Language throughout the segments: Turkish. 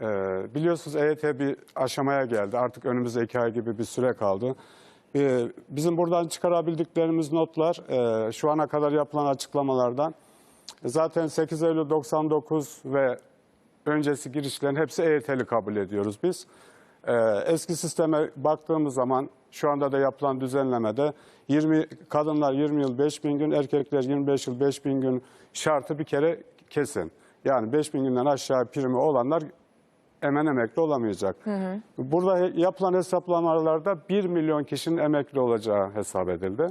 Ee, biliyorsunuz EYT bir aşamaya geldi. Artık önümüzde iki ay gibi bir süre kaldı. Ee, bizim buradan çıkarabildiklerimiz notlar e, şu ana kadar yapılan açıklamalardan zaten 8 Eylül 99 ve öncesi girişlerin hepsi EYT'li kabul ediyoruz biz. Ee, eski sisteme baktığımız zaman şu anda da yapılan düzenlemede 20 kadınlar 20 yıl 5 bin gün, erkekler 25 yıl 5 bin gün şartı bir kere kesin. Yani 5 bin günden aşağı primi olanlar hemen emekli olamayacak. Burada he- yapılan hesaplamalarda 1 milyon kişinin emekli olacağı hesap edildi.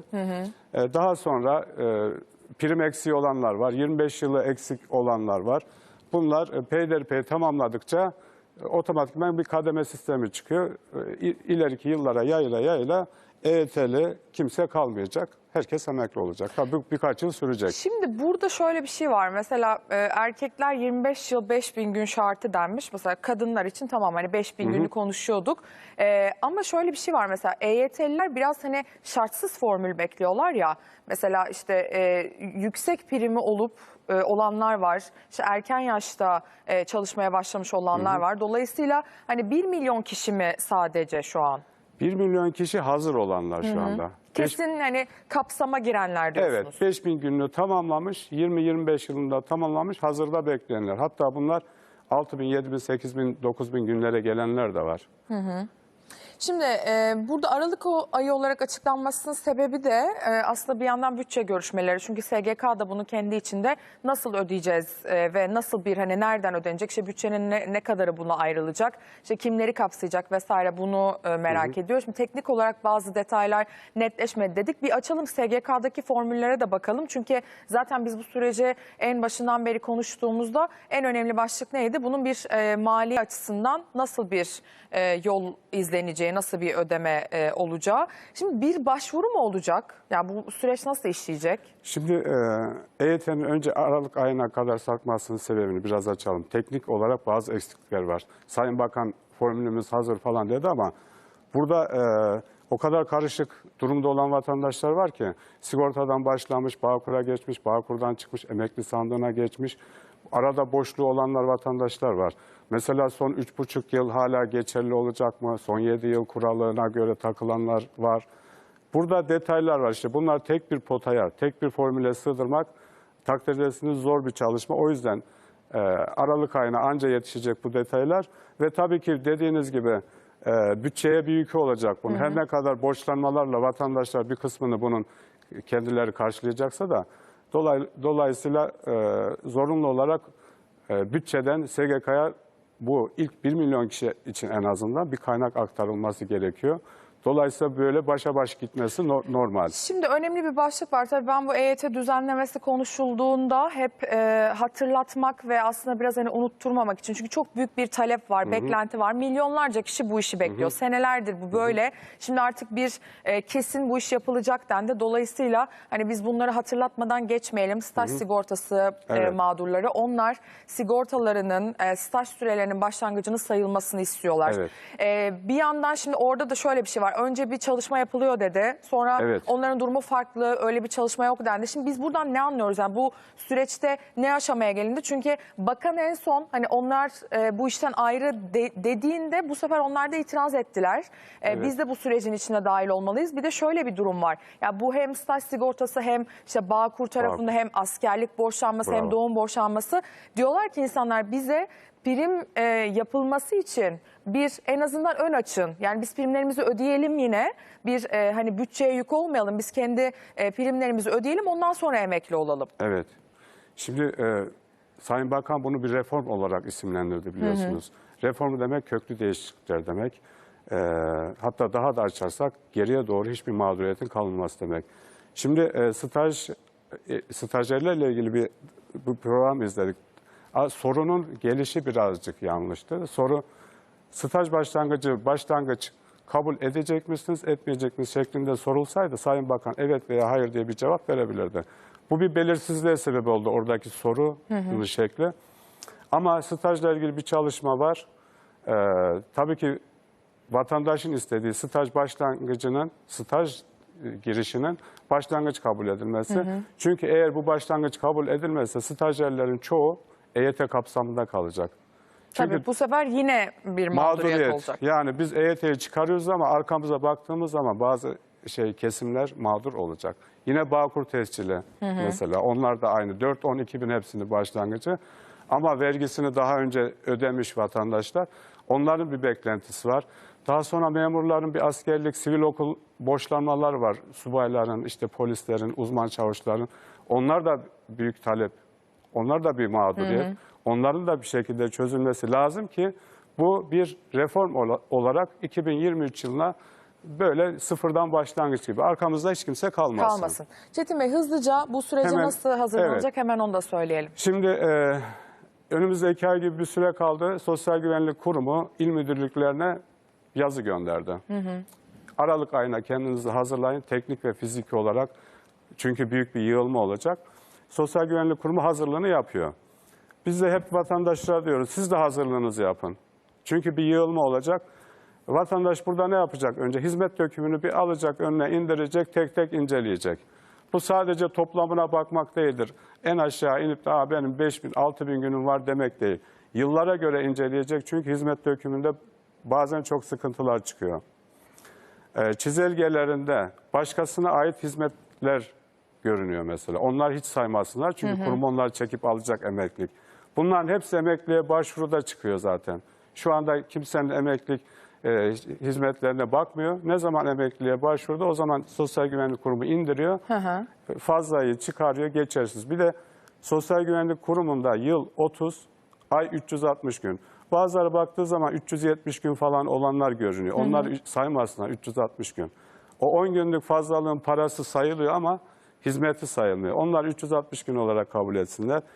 Ee, Daha sonra e, prim eksiği olanlar var, 25 yılı eksik olanlar var. Bunlar e, peyderpey tamamladıkça e, otomatikman bir kademe sistemi çıkıyor. E, İleriki yıllara yayla yayla EYT'li kimse kalmayacak. Herkes emekli olacak. Tabii bu birkaç yıl sürecek. Şimdi burada şöyle bir şey var. Mesela e, erkekler 25 yıl 5000 gün şartı denmiş. Mesela kadınlar için tamam hani 5000 günü konuşuyorduk. E, ama şöyle bir şey var mesela EYT'liler biraz hani şartsız formül bekliyorlar ya. Mesela işte e, yüksek primi olup e, olanlar var. İşte erken yaşta e, çalışmaya başlamış olanlar var. Dolayısıyla hani 1 milyon kişi mi sadece şu an? 1 milyon kişi hazır olanlar şu anda. Kesin hani kapsama girenler diyorsunuz. Evet, 5000 günlüğü tamamlamış, 20-25 yılında tamamlamış, hazırda bekleyenler. Hatta bunlar 6000, 7000, 8000, 9000 günlere gelenler de var. Şimdi e, burada Aralık ayı olarak açıklanmasının sebebi de e, aslında bir yandan bütçe görüşmeleri. Çünkü SGK da bunu kendi içinde nasıl ödeyeceğiz e, ve nasıl bir hani nereden ödenecek, işte bütçenin ne, ne kadarı buna ayrılacak, işte kimleri kapsayacak vesaire bunu e, merak ediyoruz. Şimdi teknik olarak bazı detaylar netleşmedi dedik. Bir açalım SGK'daki formüllere de bakalım. Çünkü zaten biz bu süreci en başından beri konuştuğumuzda en önemli başlık neydi? Bunun bir e, mali açısından nasıl bir e, yol izleneceği, nasıl bir ödeme e, olacağı. Şimdi bir başvuru mu olacak? Yani bu süreç nasıl işleyecek? Şimdi e, EYT'nin önce Aralık ayına kadar sarkmasının sebebini biraz açalım. Teknik olarak bazı eksiklikler var. Sayın Bakan formülümüz hazır falan dedi ama burada e, o kadar karışık durumda olan vatandaşlar var ki sigortadan başlamış, Bağkur'a geçmiş, Bağkur'dan çıkmış, emekli sandığına geçmiş. Arada boşluğu olanlar vatandaşlar var. Mesela son 3,5 yıl hala geçerli olacak mı? Son 7 yıl kurallarına göre takılanlar var. Burada detaylar var işte. Bunlar tek bir potaya, tek bir formüle sığdırmak takdir edersiniz zor bir çalışma. O yüzden e, Aralık ayına anca yetişecek bu detaylar. Ve tabii ki dediğiniz gibi e, bütçeye bir yükü olacak bunun. Her ne kadar borçlanmalarla vatandaşlar bir kısmını bunun kendileri karşılayacaksa da dolay, dolayısıyla e, zorunlu olarak e, bütçeden SGK'ya bu ilk 1 milyon kişi için en azından bir kaynak aktarılması gerekiyor. Dolayısıyla böyle başa baş gitmesi no- normal. Şimdi önemli bir başlık var. Tabii ben bu EYT düzenlemesi konuşulduğunda hep e, hatırlatmak ve aslında biraz hani unutturmamak için. Çünkü çok büyük bir talep var, beklenti var. Milyonlarca kişi bu işi bekliyor. Senelerdir bu böyle. Şimdi artık bir e, kesin bu iş yapılacak dendi. Dolayısıyla hani biz bunları hatırlatmadan geçmeyelim. Staj sigortası e, Evet. mağdurları onlar sigortalarının, e, staj sürelerinin başlangıcını sayılmasını istiyorlar. Evet. E, bir yandan şimdi orada da şöyle bir şey var. Önce bir çalışma yapılıyor dedi. Sonra Evet. onların durumu farklı. Öyle bir çalışma yok dendi. Şimdi biz buradan ne anlıyoruz? Yani bu süreçte ne aşamaya gelindi? Çünkü bakan en son hani onlar e, bu işten ayrı de- dediğinde bu sefer onlar da itiraz ettiler. E, Evet. Biz de bu sürecin içine dahil olmalıyız. Bir de şöyle bir durum var. Ya bu hem staj sigortası hem işte Bağkur tarafında hem askerlik borçlanması hem Bravo. doğum borçlanması. Diyorlar ki insanlar bize prim e, yapılması için bir en azından ön açın. Yani biz primlerimizi ödeyelim yine. Bir e, hani bütçeye yük olmayalım. Biz kendi e, primlerimizi ödeyelim ondan sonra emekli olalım. Evet. Şimdi e, Sayın Bakan bunu bir reform olarak isimlendirdi biliyorsunuz. Reform demek köklü değişiklikler demek. E, hatta daha da açarsak geriye doğru hiçbir mağduriyetin kalmaması demek. Şimdi e, staj e, stajyerlerle ilgili bir bu program izledik. Sorunun gelişi birazcık yanlıştı. Soru staj başlangıcı başlangıç kabul edecek misiniz, etmeyecek misiniz şeklinde sorulsaydı Sayın Bakan evet veya hayır diye bir cevap verebilirdi. Bu bir belirsizliğe sebep oldu oradaki soru şekli. Ama stajla ilgili bir çalışma var. Ee, tabii ki vatandaşın istediği staj başlangıcının, staj e, girişinin başlangıç kabul edilmesi. Çünkü eğer bu başlangıç kabul edilmezse stajyerlerin çoğu EYT kapsamında kalacak. Çünkü Tabii bu sefer yine bir mağduriyet, olacak. Yani biz EYT'yi çıkarıyoruz ama arkamıza baktığımız zaman bazı şey kesimler mağdur olacak. Yine Bağkur tescili mesela onlar da aynı 4-12 bin hepsini başlangıcı. Ama vergisini daha önce ödemiş vatandaşlar. Onların bir beklentisi var. Daha sonra memurların bir askerlik, sivil okul boşlanmaları var. Subayların, işte polislerin, uzman çavuşların. Onlar da büyük talep. Onlar da bir mağduriyet. Onların da bir şekilde çözülmesi lazım ki bu bir reform ola- olarak 2023 yılına böyle sıfırdan başlangıç gibi. Arkamızda hiç kimse kalmasın. Kalmasın. Çetin Bey hızlıca bu sürece Hemen- nasıl hazırlanacak evet. hemen onu da söyleyelim. Şimdi e, önümüzdeki ay gibi bir süre kaldı. Sosyal Güvenlik Kurumu il müdürlüklerine yazı gönderdi. Aralık ayına kendinizi hazırlayın teknik ve fiziki olarak. Çünkü büyük bir yığılma olacak. Sosyal Güvenlik Kurumu hazırlığını yapıyor. Biz de hep vatandaşlara diyoruz siz de hazırlığınızı yapın. Çünkü bir yığılma olacak. Vatandaş burada ne yapacak? Önce hizmet dökümünü bir alacak, önüne indirecek, tek tek inceleyecek. Bu sadece toplamına bakmak değildir. En aşağı inip de Aa, benim 5 bin, 6 bin günüm var demek değil. Yıllara göre inceleyecek çünkü hizmet dökümünde bazen çok sıkıntılar çıkıyor. Ee, çizelgelerinde başkasına ait hizmetler görünüyor mesela. Onlar hiç saymasınlar çünkü kurum onları çekip alacak emeklilik. Bunların hepsi emekliye başvuruda çıkıyor zaten. Şu anda kimsenin emeklilik e, hizmetlerine bakmıyor. Ne zaman emekliliğe başvurdu o zaman Sosyal Güvenlik Kurumu indiriyor. hı. Fazlayı çıkarıyor geçersiz. Bir de Sosyal Güvenlik Kurumu'nda yıl 30, ay 360 gün. Bazıları baktığı zaman 370 gün falan olanlar görünüyor. Onlar saymasınlar 360 gün. O 10 günlük fazlalığın parası sayılıyor ama hizmeti sayılmıyor. Onlar 360 gün olarak kabul etsinler.